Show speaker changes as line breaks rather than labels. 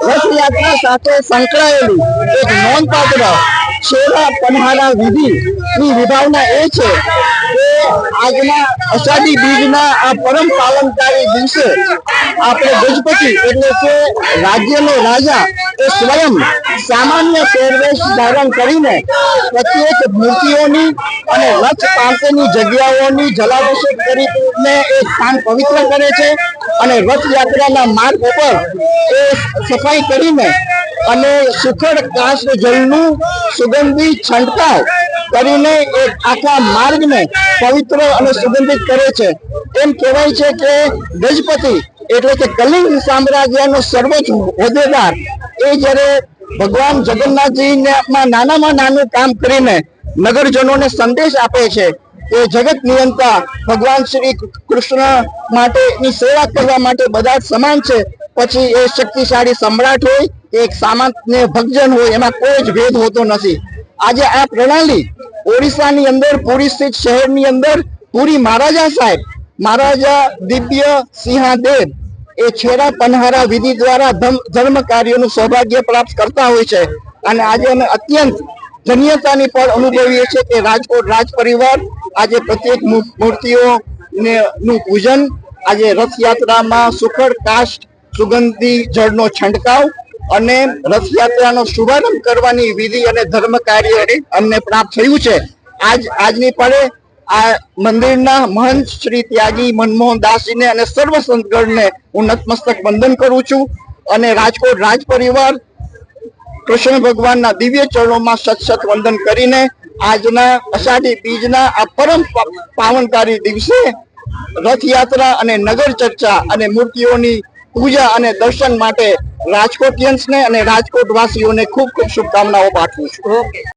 રથયાત્રા સાથે સંકળાયેલી એક નોંધપાત્ર સેવા પન્હાના વિધિ ની વિભાવના એ છે કે આજના અષાઢી બીજના આ પરમ પાલનકારી દિવસે આપણે ગજપતિ એટલે કે રાજ્યનો રાજા એ સ્વયં સામાન્ય પહેરવેશ ધારણ કરીને પ્રત્યેક મૂર્તિઓની અને રથ પાસેની જગ્યાઓની જલાભિષેક કરીને એ સ્થાન પવિત્ર કરે છે અને રથયાત્રાના માર્ગ ઉપર એ સફાઈ કરીને અને સુખડ કાશ જળનું સુગંધી છંટકાવ કરીને એ આખા માર્ગને પવિત્ર અને સુગંધિત કરે છે. એમ કહેવાય છે કે ગજપતિ એટલે કે કલિંગ સામ્રાજ્યનો સર્વોચ્ચ હોદ્દેદાર એ જ્યારે ભગવાન જગન્નાથજીને નાનામાં નાનું કામ કરીને નગરજનોને સંદેશ આપે છે એ જગત નિયંતા ભગવાન શ્રી કૃષ્ણ માટેની સેવા કરવા માટે બધા જ સમાન છે. પછી એ શક્તિશાળી સમ્રાટ હોય એક સામાન્ય ભગજન હોય, એમાં કોઈ જ ભેદ હોતો નથી. આજે આ પ્રણાલી ઓડિશાની અંદર, પુરી સ્થિત શહેરની અંદર, પુરી મહારાજા સાહેબ, મહારાજા દિવ્ય સિંહાદેવ એ છેડા પનહારા વિધિ દ્વારા ધર્મ કાર્યોનું સૌભાગ્ય પ્રાપ્ત કરતા હોય છે. અને આજે અમે અત્યંત ધન્યતાની પણ અનુભવીએ છીએ કે રાજકોટ રાજ પરિવાર આજે પ્રત્યેક મૂર્તિઓ ને નું પૂજન, આજે રથયાત્રામાં સુખડ કાષ્ટ સુગંધી જળનો છંટકાવ અને રથયાત્રાનો શુભારંભ કરવાની વિધિ અને ધર્મ કાર્ય અમને પ્રાપ્ત થયું છે. આજ આજની પડે આ મંદિરના મહંત શ્રી ત્યાગી મનમોહન દાસજીને અને સર્વ સંતગણને હું નતમસ્તક વંદન કરું છું અને રાજકોટ રાજ પરિવાર કૃષ્ણ ભગવાનના દિવ્ય ચરણોમાં સત વંદન કરીને આજના અષાઢી બીજના આ પરમ પાવનકારી દિવસે રથયાત્રા અને નગર ચર્ચા અને મૂર્તિઓની પૂજા અને દર્શન માટે રાજકોટિયન્સને અને રાજકોટ વાસીઓને ખૂબ ખૂબ શુભકામનાઓ પાઠવું છું.